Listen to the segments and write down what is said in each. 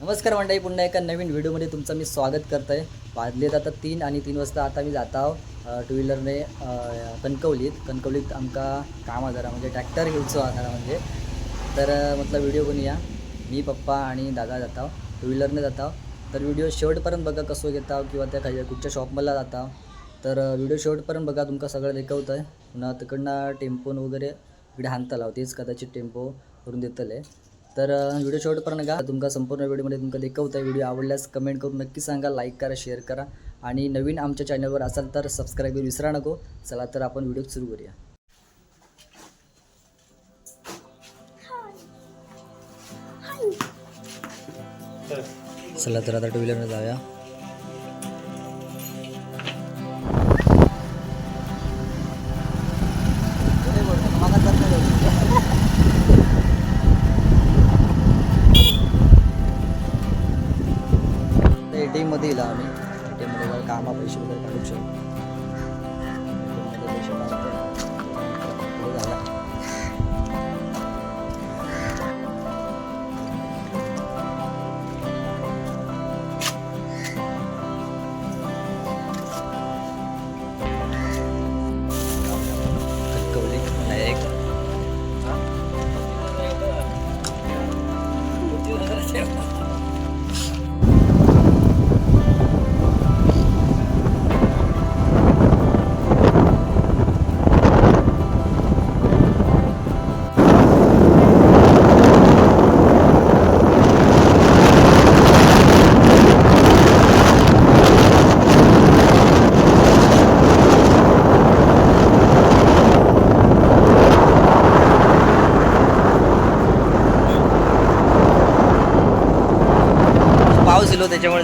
नमस्कार मंडळी पुन्हा एका नवीन व्हिडिओमध्ये तुमचं मी स्वागत करतो आहे वाजलेत आता तीन आणि तीन वाजता आता मी जात आहो टू व्हीलरने कणकवलीत. कणकवलीत आमका काम जरा म्हणजे ट्रॅक्टर घेऊचो हा जरा म्हणजे. तर म्हटलं व्हिडिओ या मी पप्पा आणि दादा जात आहो टू व्हीलरने जात आहो. तर व्हिडिओ शेवटपर्यंत बघा कसं घेत आहो किंवा त्या काही कुठच्या शॉपमधला जात आहो. तर व्हिडिओ शेवटपर्यंत बघा तुमका सगळं दाखवतं आहे पुन्हा तिकडनं टेम्पोन वगैरे इकडे हाणता लाव तेच कदाचित टेम्पो करून देतले. तर व्हिडिओ शेवटपर्यंत का तुमका संपूर्ण व्हिडिओमध्ये तुमका देखवता व्हिडिओ आवडल्यास कमेंट करून नक्की सांगा लाईक करा शेअर करा. आणि नवीन आमच्या चॅनलवर असाल तर सबस्क्राईब विसरा नको. चला तर आपण व्हिडिओ सुरू करूया. चला तर आता टू व्हीलरने जाऊया.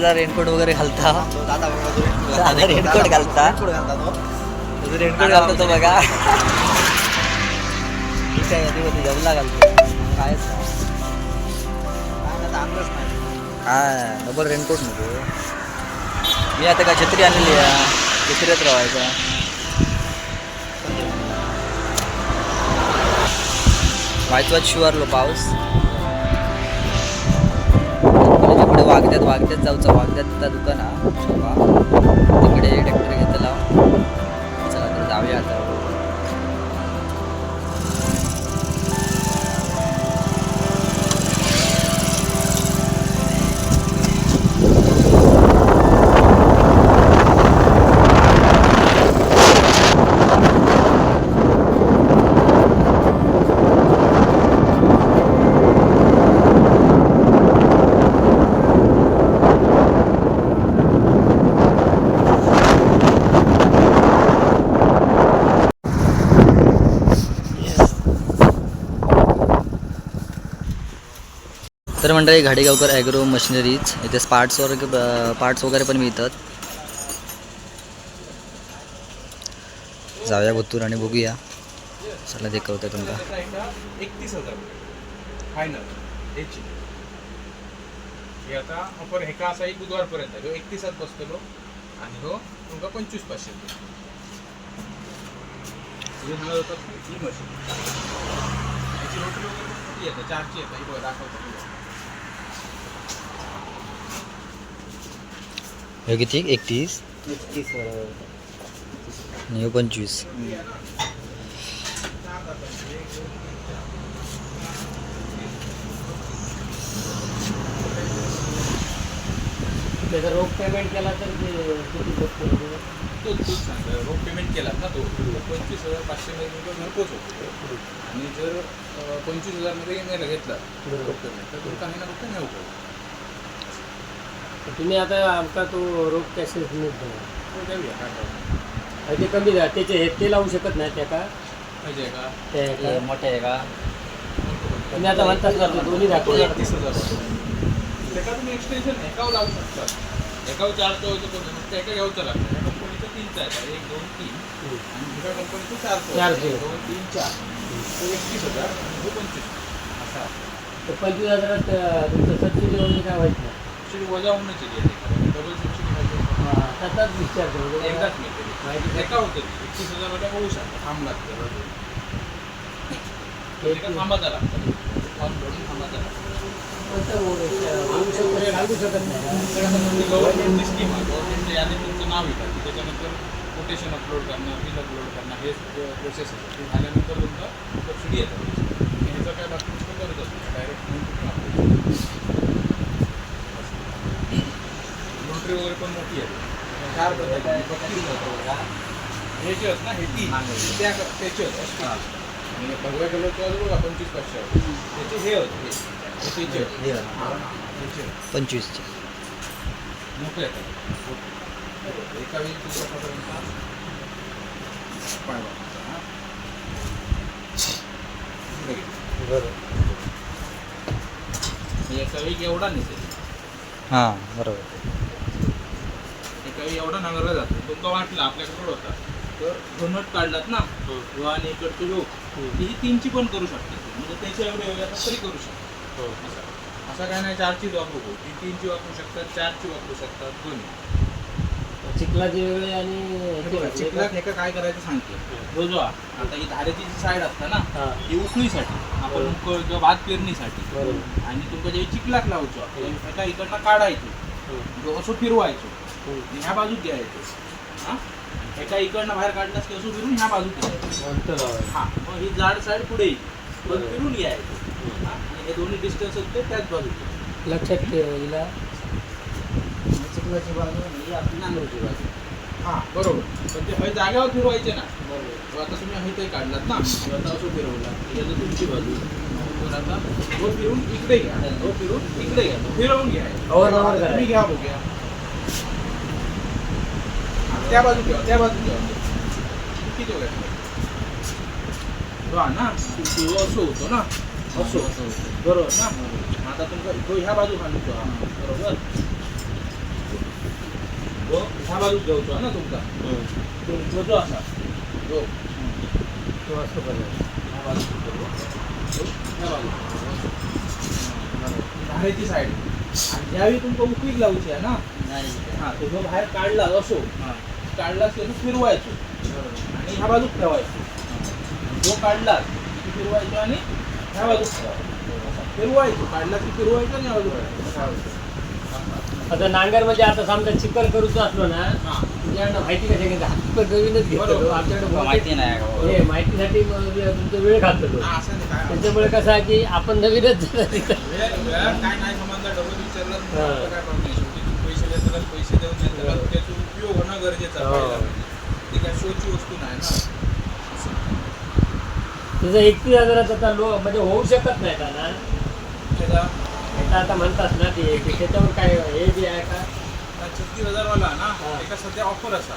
दादा रेनकोट वगैरे घालता. दादा रेनकोट घालता. तुझं रेनकोट घालतो तो बघा. काय आधी जमला घालतो. काय हा डबल रेनकोट नको. मी आता काय छत्री आणलेली आहे. छत्रीत राहायचा वाचवाच शिवारलो पाऊस लो पाऊस. वागद्यात वागद्यात जाऊचा वागद्यात तिथं दुकान हा तिकडे ट्रॅक्टर घेतला तर मंडळी घाडेगावकर ॲग्रो मशिनरीज इथे पार्ट्स वगैरे पार्ट्स वगैरे पण मिळतात. जाऊया गुत्तूर आणि बघूया. चला दाखवतं तुमका एकतीस हजार. फायनल हे आता ऑफर हे असा एक ह्यो एकतीसात बसतलो आणि हो तुमका पंचवीस पाचशे रुपये ही मशीन याची रोटी वगैरे चारची ही हे किती? एकतीस? आणि हे पंचवीस. त्याचा रोख पेमेंट केला तर ते किती बसतो? तोच रोख पेमेंट केला ना तो. पंचवीस हजार पाचशेमध्ये तुमचं घरपोच होतो. आणि जर पंचवीस हजारमध्ये येणारा घेतला रोख पेमेंट तर तुमका काही ना फक्त नाही होतो. तुम्ही आता आमका तो रोख कॅशेस मिळत नाही तो ते कमी झालं. त्याचे हे ते लावू शकत नाही त्या का? पाहिजे का? त्या हे का? मोठे आहे का? तुम्ही आता म्हणतात का तो दोन्ही दाखवले तीस हजार तुम्ही एक्सटेन्शन एकावर लावू शकता? एकावर चार तो होतो फक्त एका घ्यावचं लागतं. या कंपनीचं तीनचा आहे एक दोन तीन. आणि दुसऱ्या कंपनीचं चार तो. चार. तो. दोन तीन चार. तो एकतीस हजार तो पंचवीस. असा. तर पंचवीस हजारात तुमचं सबसिडी वगैरे काय व्हायचं ॲक्च्युली वजा होऊनच डबल सबसिडी हा, त्याचाच विचारतो म्हणजे एकदाच मिळते एका होतं एकतीस हजार रुपये होऊ शकतं थांब लागतं एक- थांबाचा लागतं थांब भरून थांबाचा लागतं शकत नाही गव्हर्नमेंटची स्कीम आहे गव्हर्नमेंटच्या तुमचं नाव त्याच्यानंतर कोटेशन अपलोड करणं बिल अपलोड करणं हे प्रोसेस आहे ते झाल्यानंतर तुमचं सबसिडी येतं आणि ह्याचं काय असते डायरेक्ट वगैरे पण मोठी आहे. चार ह्याचे आहेत ना हे तीन त्या त्याचे. आणि भगव्या कलरचे बघा पंचवीस पाचशे. त्याचे हे आहेत हे. हे त्याचे. हे. हा. पंचवीसचे. मोठे आहेत. एका वेळी हा. हे एका वेळी एवढा नेते हां बरोबर. एवढा नांगरला जातो. तुमका वाटला आपल्याकडे होता. तर घनट काढलात ना. किंवा आणि इकडचे लोक. ही. तीनची पण करू शकतात. म्हणजे त्याच्या एवढे एवढ्या तरी करू शकतात. असं. असं काय नाही चारची वापरू ती तीनची वापरू शकतात चारची वापरू शकतात दोन्ही. चिखलाची वेगळी आणि हे. चिखलात एका काय करायचं सांगते. जो जो. आता ही धारेची जी साईड असता ना हा. ती उकळीसाठी आपण. उकळ किंवा भात पेरणीसाठी. आणि तुमका जे चिखलात लावचो एका इकडनं काढायचो. जो असं फिरवायचो. ह्या बाजूत द्यायचो. हा? एका इकडनं बाहेर काढलास की असं फिरून ह्या बाजूत लावायचं. हा. मग ही जाड साईड पुढे येईल. मग. फिरून घ्यायचो हा? आणि हे दोन्ही डिस्टन्स आहेत ते त्याच बाजूत. लक्षात ठेव हिला. चिखलाची बाजू ही आपली नांगरूची बाजू. हा बरोबर. पण ते हे जागेवर फिरवायचे ना. बरोबर. आता तुम्ही हे ते काढलात ना. आता असं फिरवला. आता तुमची बाजू. तर आता तो फिरून इकडे घ्या. तो फिरून इकडे घ्या. तो फिरवून घ्या. तुम्ही घ्या बघूया. हा, त्या बाजू घ्या त्या बाजू घ्या किती घ्या हा ना तो असं होतो ना. असं बरोबर ना? आता तुमचा तो ह्या बाजू घालतो हा, बरोबर? तो ह्या बाजू घेऊचो ना तुमचा. तो तो जो असा. जो तो असं करायचं. ह्या बाजू ह्या बाजू धारेची साईड आणि ज्यावेळी तुमका उकळीक लावची आहे ना? हा तो जो बाहेर काढला असो. काढला की असं फिरवायचो. आणि ह्या बाजूक ठेवायचो. जो काढला की फिरवायचो आणि ह्या बाजूक ठेवायचो. फिरवायचो. काढला की फिरवायचो आणि ह्या बाजूक आता नांगर म्हणजे आता समजा चिखल करूच असलो ना हा. तुझ्याकडनं माहिती कशा घ्यायचं हात नवीनच घेतो. आमच्याकडे माहिती नाही? हे माहितीसाठी मग तुमचा वेळ घालतो हा, त्याच्यामुळे कसं आहे की आपण नवीनच काय नाही समजलं डबल विचारलं पैसे देऊन उपयोग होणं गरजेचं आहे हो. पहिला म्हणजे. ती काय शोची वस्तू नाही ना. तुझं एकतीस हजाराचं आता लो म्हणजे होऊ शकत नाही का ना? त्याचा आता आता म्हणतात ना ते की त्याच्यावर काय हे जे आहे का? छत्तीस हजार वाला ना? हा. एका सध्या ऑफर असा.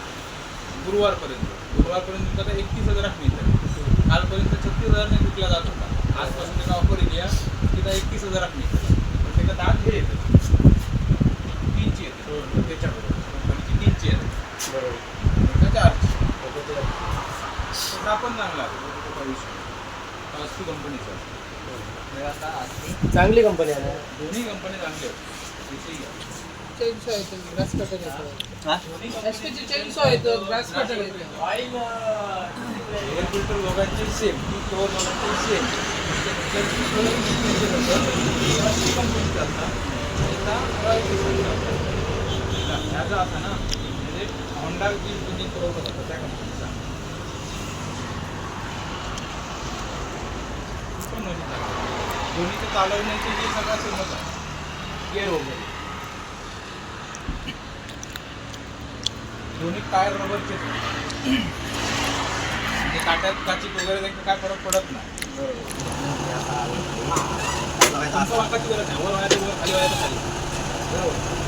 गुरुवारपर्यंत. गुरुवारपर्यंत आता एकतीस हजारात मिळतं कालपर्यंत छत्तीस हजारने विकला जात होता. आजपासून त्याचा ऑफर येते. की त्या एकतीस हजारात मिळतं पण त्याचा दात हे येतं तीनची येते तीनची येते बरोबर. तर आपण चांगला आहे. असती कंपनीचा चांगली कंपनी आहे दोन्ही कंपनी हा? येतो एअर फिल्टर दोघांची सेम ती फ्लोअर दोघांची सेम ह्याचा असा ना. म्हणजे होंडा जी इंजिन पुरवठा जातं त्या कंपनीचा पण चांगलं. दोन्हीचं चालवण्याची जी सगळा सेमच आहे गेअर वगैरे. दोन्ही टायर रबरचेच आहेत. म्हणजे काट्यात काचीत वगैरे त्यांना काय फरक पडत नाही. तुमचं वाकाची गरज नाही. वर व्हायचं वर खाली व्हायचं खाली. बरोबर.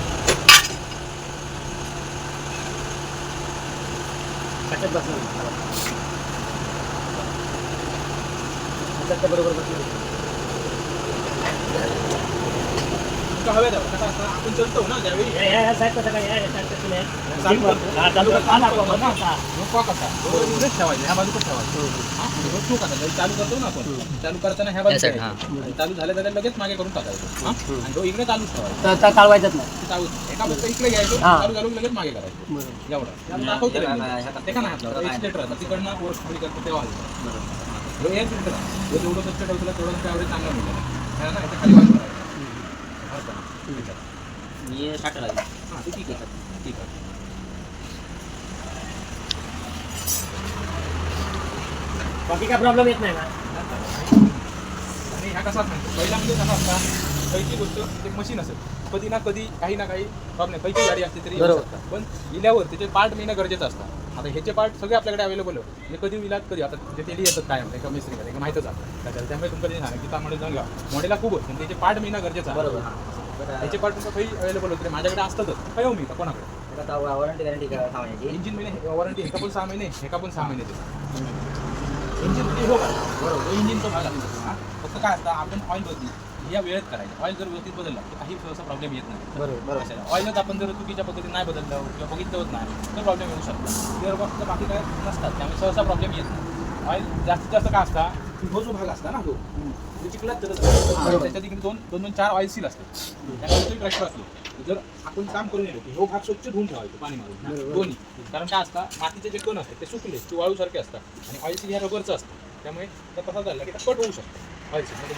कशात बसलं कशात बरोबर बसलं तुमचं हवे दादा कसं असतं आपण चलतो ना त्यावेळी? चालू करतो. हा, चालू करतो. हा, दाखवा, ना. हा. चालू करतो ना आपण चालू करताना ह्या बाजू चालू झालं तर लगेच मागे करून टाकायचं. हा? आणि तो इकडे चालूच ठेवायचा. चालवायचंच नाही. ते चालू एका बाजूला इकडे घ्यायचं हा. चालू झालं की लगेच मागे करायचं. एवढं. दाखवतो ह्याला- रे मी. ह्याला- ते का नाही तिकडनं वर खाली करतो तेव्हा. हे एअर फिल्टर हे जेवढं स्वच्छ ठेवलं तेवढं त्यावेळी चांगलं मिळतं ह्याला ना याच्या खाली मी टाकला हां ते ठीक आहे ठीक आहे बाकी काय प्रॉब्लेम येत नाही ना? आणि ह्या कसा सांगतो पहिला म्हणजे कसा असता पहिली गोष्ट ते मशीन असेल. कधी ना कधी काही ना काही प्रॉब्लेम पहिली गाडी असते तरी येऊ. पण इल्यावर त्याचे पार्ट मिळणं गरजेचं असतं. आता ह्याचे पार्ट सगळे आपल्याकडे अवेलेबल आहे. म्हणजे कधी विलात कधी. आता जे तेली येतात काय म्हणते एका मिस्त्रीकडे एका माहीतच. असतं त्याच्यात त्यामुळे तुमचं जे सांगा की त्यामुळे जाऊन घ्या. मॉडेलला खूप होत पण त्याचे पार्ट मिळणं गरजेचं आहे. बरोबर. हां. त्याचे पार्ट काही अवेलेबल होते. माझ्याकडे असतातच. काही मी? का कोणाकडे? वॉरंटी गॅरंटी सामान्याची इंजिन महिने वॉरंटी एका पण सहा महिने एका पण सहा महिने इंजिन हो बरोबर. इंजिनचा भाग असतो हा. फक्त काय असतं आपण ऑइल बदली या वेळेत करायचं. ऑइल जर व्यवस्थित बदलला तर काही सहसा प्रॉब्लेम येत नाही. बरोबर ऑइलच आपण जर चुकीच्या पद्धतीने नाही बदललं किंवा बघितलं होत नाही तर प्रॉब्लेम येऊ शकतो. गिअर बॉक्स बाकी काय नसतात. त्यामुळे सहसा प्रॉब्लेम येत नाही. ऑइल जास्तीत जास्त काय असता? हो जो भाग असता ना तो. तो चिखलात जर त्याच्या तिकडे दोन दोन दोन चार ऑइल सील असतात. त्यामध्ये प्रेशर असतो. जर आपण काम करून येतो की हो भाग स्वच्छ धुवून ठेवायचं पाणी मारून दोन्ही. कारण काय असतं मातीचे जे कण असतात ते सुकले ते वाळूसारखे असतात. आणि ऑइल सील ह्या रबरचं असतं. त्यामुळे तर तसा झाला की कट होऊ शकतो. ऑइल सील म्हणजे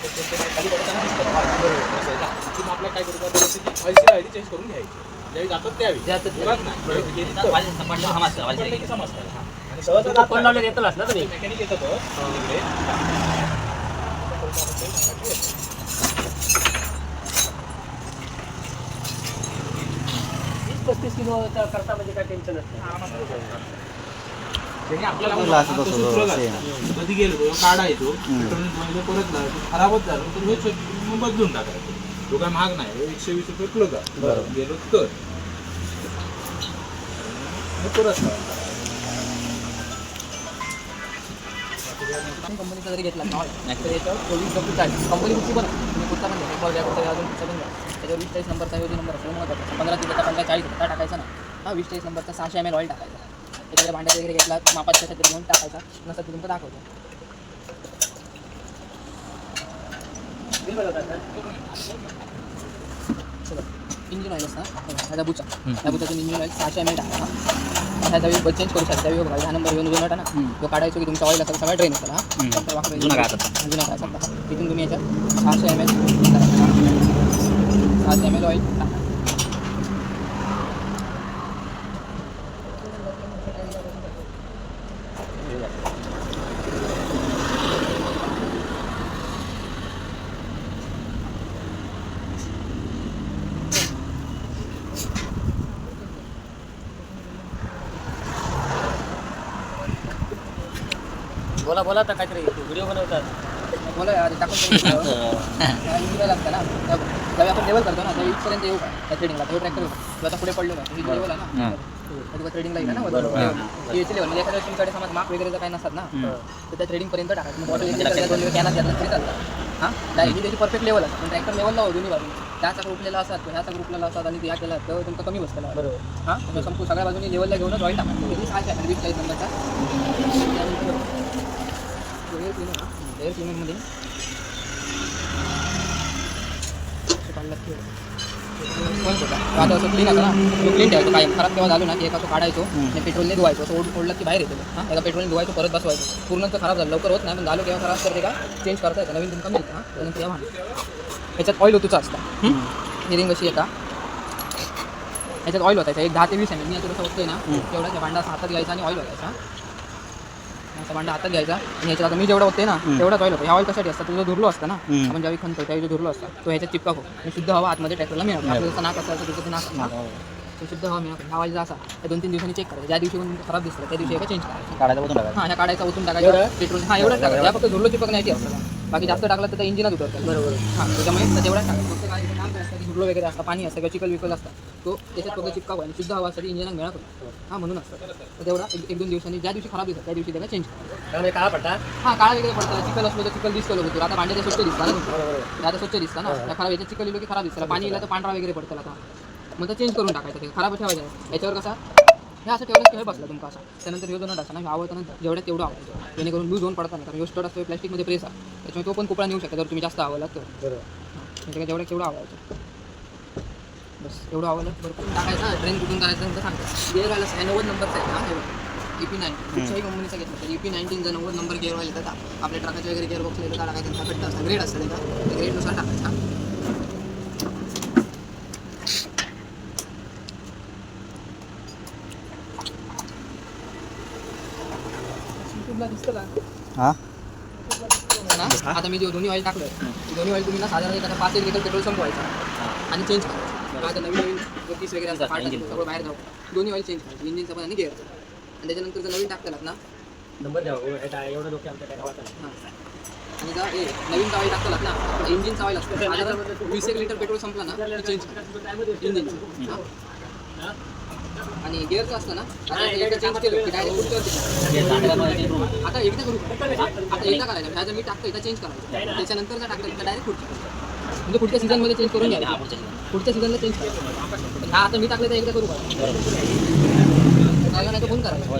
खाली पडताना दिसतं. असं आहे ना. की मग आपल्याला काय करू ऑइल सील आहे ती चेंज करून घ्यायची. ज्यावेळी जातात त्यावेळी. जातात उगाच नाही. जे दिसतं, समजतं पडलं की समजतं. हां. आणि सहसा तो कोण लावले येतलाच ना तुम्ही मेकॅनिक येतं पस्तीस किलो करता म्हणजे काय टेन्शन त्याने आपल्याला. कधी गेलो तो काढायचो पेट्रोल बनवलं, परत खराबच झालं तर हे बदलून टाकायचं तो काय महाग नाही एकशे वीस रुपये किलो जा. गेलो तर. परत कंपनीचा जरी घेतला ना तर याच्यावर चोवीस डब्ल्यू चाळीस कंपनी कुठची पण तुम्ही कुठचा पण घ्या. कुठचा अजून कुठचा पण घ्या. त्याच्यावर वीस चाळीस नंबरचा योजना नंबर असतो महत्त्वाचा पंधरा किलोचा पंधरा चाळीस होता टाकायचा ना. हा वीस चाळीस नंबरचा सहाशे एम एल ऑइल टाकायचा. त्याच्याकडे भांड्यात वगैरे घेतला मापाच्या तरी घेऊन टाकायचा. नसतं तुमचं दाखवतो. इंजिन ऑइल असतं. ह्याचा बुचा त्या बुचातून इंजिन ऑइल सहाशे एम एल टाकायचा ह्या त्यावेळी चेंज करू शकता. बघा ह्या नंबर घेऊन जुना ना तो काढायचो की तुमचा ऑइल असेल सगळा ड्रेन असेल हा. जुना. जुना काढायचा तिथून तुम्ही याच्यात सहाशे एम एल सहाशे एम एल ऑइल टाका. बोला बोला तर काहीतरी. व्हिडिओ बनवतात. बोला यार टाकून लागतं ना. ज्यावेळी आपण लेवल करतो ना त्यावेळी इथपर्यंत येऊ का? ट्रेडिंगला तो ट्रॅक्टर येऊ आता पुढे पडलो ही. लेवल आहे ना कधी ट्रेडिंगला येईल ना याची म्हणजे एखाद्या तुमच्याकडे समज मार्क वगैरे जर काही नसतात ना तर त्या ट्रेडिंग पर्यंत टाकायचं दोन तरी हां? त्याची परफेक्ट लेवल असतं पण ट्रॅक्टर लेवलला हो दोन्ही बाजून. त्याचा ग्रुपलेला असतात ह्याचा ग्रुपलेला असतात आणि या केला तर तुमचं कमी बसतं. बरोबर. हां? तुम्ही सगळ्या बाजूनी लेवलला घेऊनच ऑइल टाका किती सहाशे आहे वीस चाळीस नंबरचा एअर क्लिनर एअर क्लिनरमध्ये आता असं क्लीन असं ना तो क्लीन ठेवायचं काय खराब केव्हा झालो ना की एक असं काढायचो आणि पेट्रोलने धुवायचो असं ओढ ओढलं की बाहेर येतो हां? एका पेट्रोलने धुवायचं परत बसवायचं पूर्ण तर खराब झालं लवकर होत नाही पण झालं केव्हा खराब करते का चेंज करता येतं नवीन तुमका मिळतं हां त्यानंतर तेव्हा ह्याच्यात ऑइल होतोच असतं हिरिंग कशी आहे का ह्याच्यात ऑइल होतायचा एक दहा ते वीस एम मी आता कसं होतोय ना तेवढा भांडा हातात घ्यायचा आणि ऑइल होतायचा असा भांडा हातात घ्यायचा आणि ह्याच्यात आता मी जेवढा होते ना तेवढाच ऑइल होतं ह्या ऑइल कशासाठी असतं? तुझं धुरलो असतं ना? आपण ज्यावेळी खणतो त्यावेळी धुरलो असतं. तो ह्याच्यात चिपका हो आणि शुद्ध हवा आतमध्ये ट्रॅक्टरला मिळतो आपलं नाक असेल तर तुझं नाक असतं. शुद्ध हवा मिळतो ह्या ऑइल असा त्या दोन तीन दिवसांनी चेक करायचं. ज्या दिवशी पण खराब दिसलं त्या दिवशी एका चेंज करायचं. काढायचा बघून टाकायचा? हां ह्या काढायचा ओतून टाकायचा. पेट्रोल हां एवढंच टाकायचं. या फक्त धुरलो चिपकण्याची असतं बाकी जास्त टाकलं तर ते इंजिनात उतरतं. बरोबर. हां त्याच्यामुळे तर तेवढाच टाकायचं. फक्त काय काम काय असतं की धुरलो वगैरे असतं पाणी असतं किंवा चिकल विकल असतं. तो त्याच्यात फक्त चिपकावा आणि शुद्ध हवासाठी इंजिनात मिळत होतं हां म्हणून असतं. तर तेवढा एक एक दोन दिवसांनी ज्या दिवशी खराब दिसतं त्या दिवशी त्याला चेंज करायचं. त्यामुळे काळा पडता? हां काळा वगैरे पडतं. चिकल असलो तर चिकल दिसतो लोक. आता भांड्याचं स्वच्छ दिसतं ना. आता स्वच्छ दिसतं ना. त्या खराब याच्यात चिकल की खराब दिसतं पाणी येईल तर पांढरा वगैरे पडतं आता. मग ते चेंज करून टाकायचं ते खराब ठेवायचं याच्यावर कसा? हे असं ठेवलं खेळ बसला तुमका असा. त्यानंतर ह्यो दोन ना ह्यो आवडतं ना जेवढ्या तेवढं आवडतं. जेणेकरून लूज होऊन पडतात ना कारण ह्यो स्टड असतो प्लॅस्टिकमध्ये प्रेस आहे. त्याच्यामुळे तो पण कुपडा नेऊ शकता जर तुम्ही जास्त आवडला तर. त्याच्याकडे जेवढं तेवढं आवडायचं बस एवढं आवडलं भरपूर टाकायचं ट्रेन कुठून करायचं नंतर सांगतो. गेअर व्हायला आहे नव्वद नंबरचा आहे हा हे ई पी नाईन. कुठच्याही कंपनीचा घेतलं तर ई पी नाईन्टीनचा नव्वद नंबर गेअर व्हायला येतात. आपल्या ट्रकाचे वगैरे गेअर बॉक्स टाकायचं फिट असतं ग्रेड असतं त्याचा. ग्रेडनुसार टाकायचा. हां? ना आता मी जे दोन्ही ऑइल टाकलं दोन्ही ऑइल तुम्ही ना साधारण एक आता पाच एक लिटर पेट्रोल संपवायचं. आणि चेंज करायचं आता नवीन नवीन जो तीस वगैरे असतात सगळं बाहेर जाऊ दोन्ही ऑइल चेंज करायचं इंजिनचं पण आणि गेअरचं आणि त्याच्यानंतर जर नवीन टाकतात ना? नंबर हो, एवढं एवढं डोके आमच्या काय गावात नाही. हां. आणि जर हे नवीन ऑइल टाकतात ना इंजिनचं ऑइल असतं. साधारण वीस एक लिटर पेट्रोल संपलं ना चेंज करायचं इंजिनचं. हां. आणि गेअरचं असतं ना आता एकदा चेंज केलं की डायरेक्ट. आता एकदा करू. आता एकदा करायचं ह्या जर मी टाकतो एकदा चेंज करायचं. त्याच्यानंतर जर टाकलं तर डायरेक्ट पुढचं. म्हणजे पुढच्या सीझनमध्ये चेंज करून घ्या पुढच्या सीझनला चेंज करायचं हा आता मी टाकलं तर एकदा करू का? नाही तर फोन करायचं?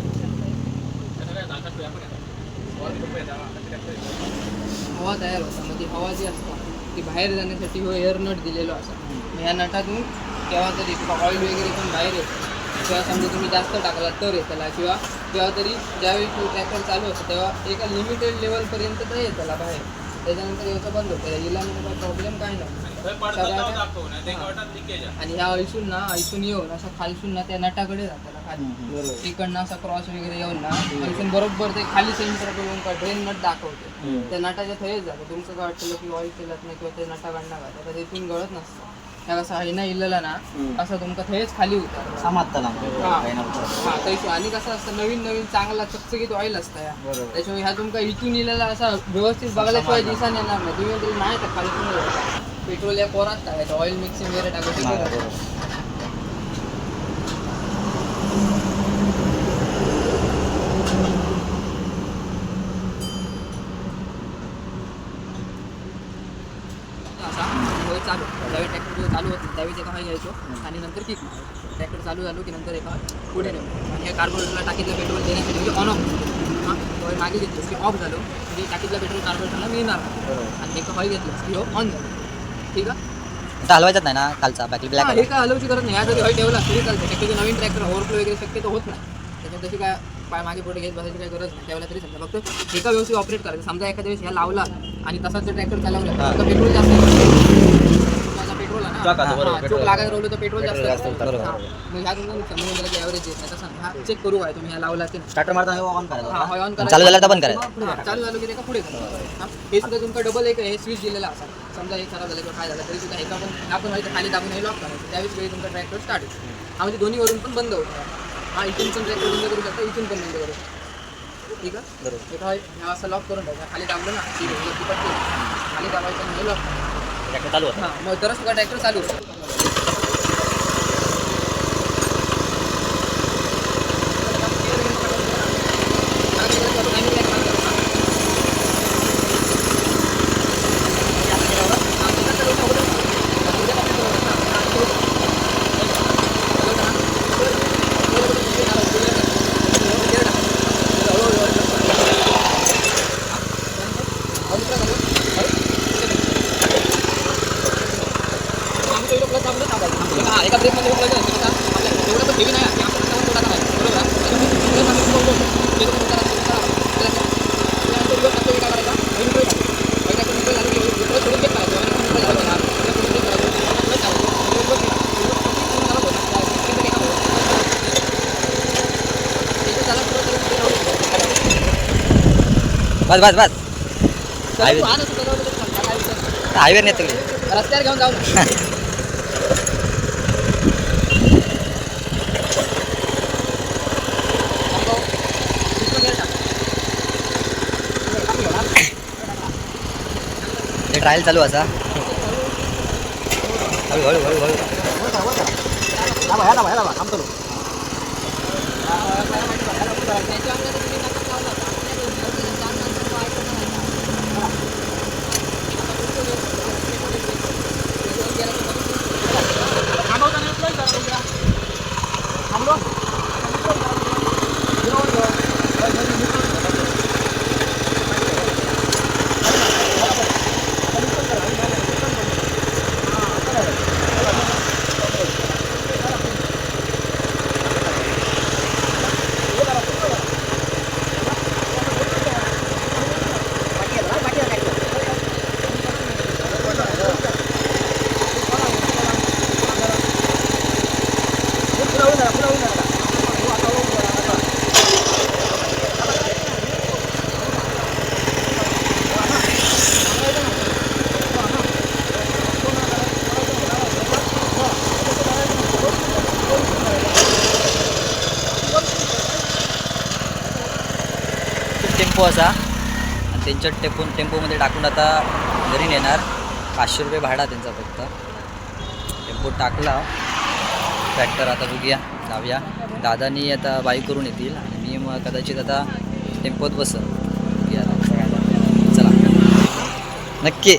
हवा तयार होता. ती हवा जी असते ती बाहेर जाण्यासाठी हो एअर नट दिलेलो असं ह्या नटातून केव्हा तरी ऑइल वगैरे पण बाहेर येतं. किंवा समजा तुम्ही जास्त टाकला तर येताला किंवा केव्हा तरी ज्यावेळी तो ट्रॅक्टर चालू असतो तेव्हा एका लिमिटेड लेवलपर्यंत तर येताला बाहेर. त्याच्यानंतर याचं बंद होतं काही प्रॉब्लेम काय नाही. आणि ह्या ऐसून ना ऐसून येऊन असा खालसून ना त्या नटाकडे जाताला खाली. तिकडनं असा क्रॉस वगैरे येऊन ना ऐसून बरोबर ते खाली सेंटर करून का ड्रेन नट दाखवते. त्या नटाच्या थयच जातं तुमचं काय वाटतं की ऑइल केलं नाही किंवा ते नटा काढणार का तर तिथून गळत नसतं. त्या कसं हिना इल्लला ना असं तुमका थयच खाली उतर समाजताला हा. आणि कसं असतं नवीन नवीन चांगला चकचकीत ऑइल असतं या. त्याच्यामुळे ह्या तुमका इथून इलेला असा व्यवस्थित बघायल्याशिवाय दिसा येणार नाही. तुम्ही तरी नाही तर खाली पेट्रोल या पोरात टाकायचं ऑइल मिक्सिंग वगैरे टाकायचं चालू ज्यावेळी ट्रॅक्टर चालू होतं त्यावेळी एका हाय घ्यायचो आणि नंतर किक ट्रॅक्टर चालू झालो की नंतर एका पुढे नेऊ आणि या कार्बोरेटरला टाकीतलं पेट्रोल देण्यासाठी म्हणजे ऑन ऑफ हां? मागे घेतलंस की ऑफ झालो. म्हणजे टाकीतलं पेट्रोल कार्बोरेटरला मिळणार. आणि एका हॉय घेतलंस की हो ऑन झालं. ठीक आहे? इथं हलवायचाच नाही ना खालचा बॅक ब्लॅक हा, हे काय हलवची गरज नाही. जरी हॉय ठेवला तरी चालते शक्यतो नवीन ट्रॅक्टर ओव्हरफ्लो वगैरे शक्यतो होत नाही. त्याच्यात तशी काय पाय मागे पुढे घेत बसायची काही गरज नाही. ठेवला तरी समजा फक्त एका व्यवस्थित ऑपरेट करायचं. समजा एखाद्या वेळेस ह्या लावला आणि तसाच जर ट्रॅक्टर चालवला तर पेट्रोल जास्त पेट्रोल आहे लागायला तर पेट्रोल जास्त ॲव्हरेज येत नाही तसं हा. चेक करू काय तुम्ही ह्या लावला ते स्टार्टर मारताना ऑन हा, हॉय ऑन. चालू झालं तर बंद. हा, चालू झालं की ते पुढे. हा, सुद्धा तुमचं डबल एक हे स्विच दिलेला असा समजा हे खराब झालं किंवा काय झालं तरी सुद्धा एका पण आपण खाली दाबून हे लॉक करायचं. त्यावेळेस वेळी तुमचा ट्रॅक्टर स्टार्ट होतो हा म्हणजे दोन्ही वरून पण बंद होतो. हा इथून पण ट्रॅक्टर बंद करू शकता इथून पण बंद करू शकता. ठीक आहे? बरोबर. एका ह्या असं लॉक करून टाका खाली दाबलं ना वरती. खाली दाबायचं म्हणजे लॉक चालू होतं. हां मग तरच तुझा ट्रॅक्टर चालू होतो? बस बस बस हायवे हायवे नाही रस्त्यावर घेऊन जाऊ हे ट्रायल चालू असा हळू हळू हळू हळू थांबा ह्या थांबा ह्या थांबा थांबतो टेम्पो असा. आणि त्यांच्या टेम्पो टेम्पोमध्ये टाकून आता घरी नेणार. पाचशे रुपये भाडा त्यांचा फक्त. टेम्पो टाकला. ट्रॅक्टर आता बघूया जाऊया. दादानी आता बाईक करून येतील आणि मी मग कदाचित आता टेम्पोत बसन चला. नक्की.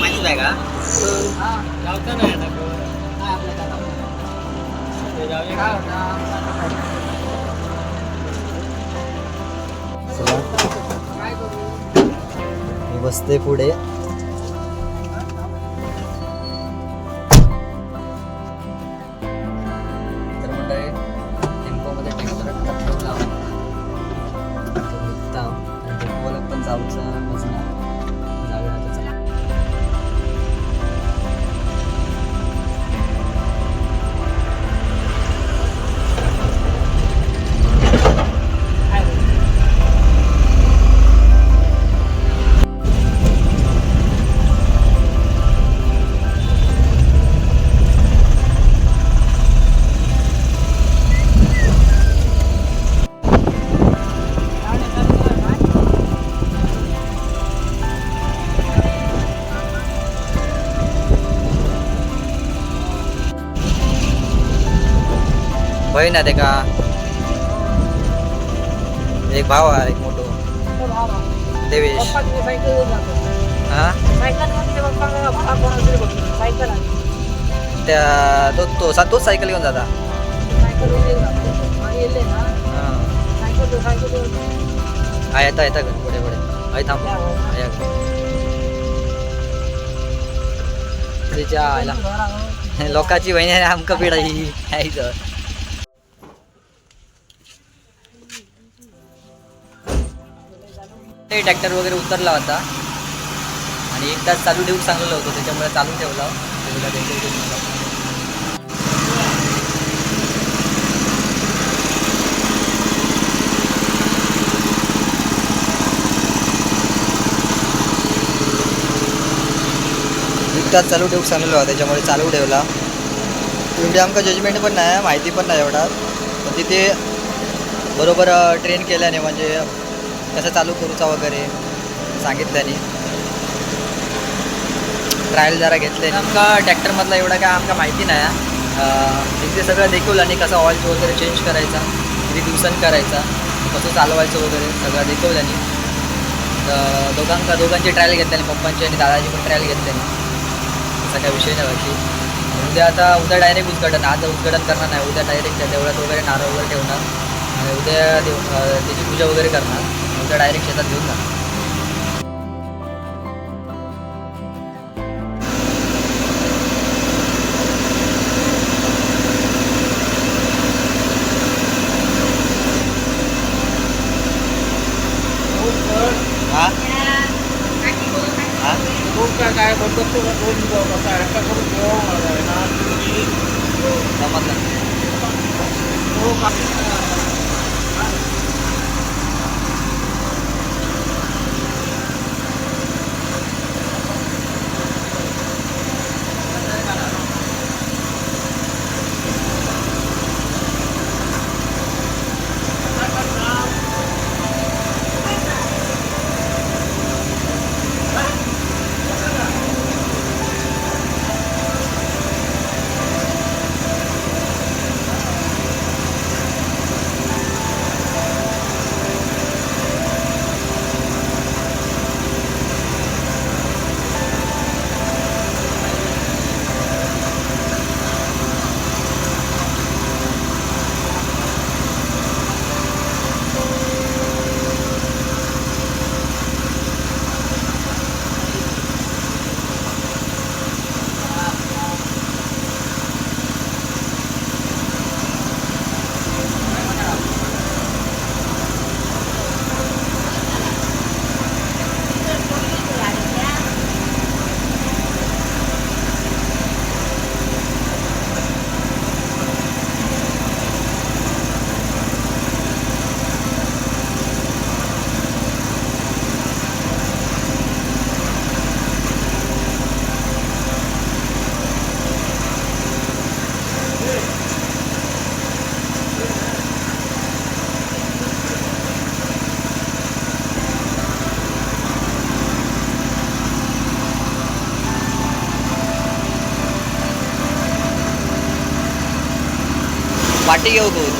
माहितीच आहे का गावचा नाही आता बसते पुढे. बहीण ना ते का एक भाव आहे एक मोठो देवेश हा त्या तो तो सा तोच सायकल घेऊन जाता हा येता येता घर पुढे पुढे आई थांब आई तिच्या आईला लोकाची बहीण आहे आमका पिढा ही आहे ते ट्रॅक्टर वगैरे उतरला होता. आणि एक तास चालू ठेवून सांगलेलं होतं त्याच्यामुळे चालू ठेवला. एक तास चालू ठेवून सांगलेलं होतं त्याच्यामुळे चालू ठेवला. एवढी आमका जजमेंट पण नाही माहिती पण नाही एवढा. पण तिथे बरोबर ट्रेन केल्याने म्हणजे कसं चालू करूचा वगैरे सांगितल्याने. ट्रायल जरा घेतले. आमका ट्रॅक्टरमधला एवढा काय आमका माहिती नाही इथे सगळं देखील आणि कसं ऑइल वगैरे चेंज करायचा किती दिवसांनी करायचा कसं चालवायचं वगैरे सगळं देखील तर दोघांका दोघांची ट्रायल घेतल्याने पप्पांची आणि दादाची पण ट्रायल घेतल्याने. असा काही विषय नाही बाकी. उद्या आता उद्या डायरेक्ट उद्घाटन आज उद्घाटन करणार नाही उद्या डायरेक्ट त्या देवळात वगैरे नारळ वगैरे ठेवणार. आणि उद्या देव त्याची पूजा वगैरे करणार. उद्या डायरेक्ट शेतात घेऊन काय हा? हा? काय बंदोबस्त करून बसा ह्याचा करून घेऊ ना तुम्ही जमत हो का फाटी घेऊ होतो